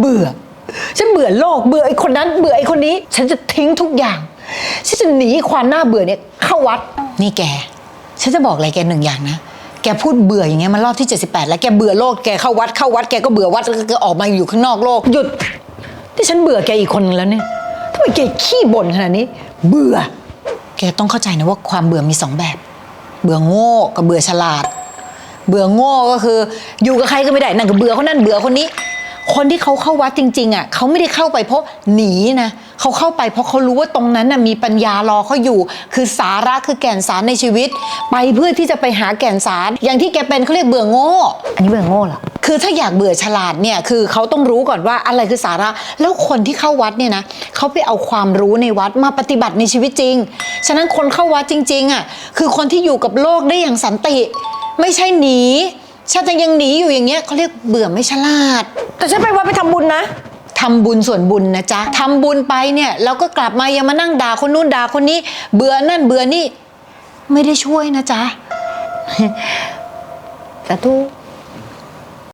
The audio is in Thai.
เบื่อ ฉันเบื่อโลกเบื่อไอ้คนนั้นเบื่อไอ้คนนี้ ฉันจะทิ้งทุกอย่าง ฉันจะหนีความน่าเบื่อเนี่ยเข้าวัด นี่แก ฉันจะบอกอะไรแกหนึ่งอย่างนะ แกพูดเบื่ออย่างเงี้ยมันรอบที่ 78 แล้วแกเบื่อโลกแกเข้าวัดเข้าวัดแกก็เบื่อวัดแล้วก็ออกมาอยู่ข้างนอกโลก หยุดที่ฉันเบื่อแกอีกคนนึงแล้วเนี่ยทำไมแกขี้บ่นขนาดนี้ เบื่อ แกต้องเข้าใจนะว่าความเบื่อมีสองแบบ เบื่อโง่กับเบื่อฉลาด เบื่อโง่ก็คือ อยู่กับใครก็ไม่ได้นั่นก็เบื่อคนนั้นเบื่อคนนี้ คนที่เขาเข้าวัดจริงๆอะเขาไม่ได้เข้าไปเพราะหนีนะเขาเข้าไปเพราะเขารู้ว่าตรงนั้นน่ะมีปัญญารอเขาอยู่ คือสาระคือแก่นสารในชีวิต ไปเพื่อที่จะไปหาแก่นสาร อย่างที่แกเป็นเขาเรียกเบื่อโง่ อันนี้เบื่อโง่เหรอคือถ้าอยากเบื่อฉลาดเนี่ยคือเขาต้องรู้ก่อนว่าอะไรคือสาระ แล้วคนที่เข้าวัดเนี่ยนะเขาไปเอาความรู้ในวัดมาปฏิบัติในชีวิตจริง ฉะนั้นคนเข้าวัดจริงๆอะคือคนที่อยู่กับโลกได้อย่างสันติ ไม่ใช่หนีชาติยังหนีอยู่อย่างเงี้ยเขาเรียกเบื่อไม่ฉลาด แต่ฉันไปวัดไปทำบุญนะ ทำบุญส่วนบุญนะจ๊ะทำบุญไปเนี่ยเราก็กลับมายังมานั่งด่าคนนู้นด่าคนนี้ เบื่อนั่นเบื่อนี่ ไม่ได้ช่วยนะจ๊ะ สาธุ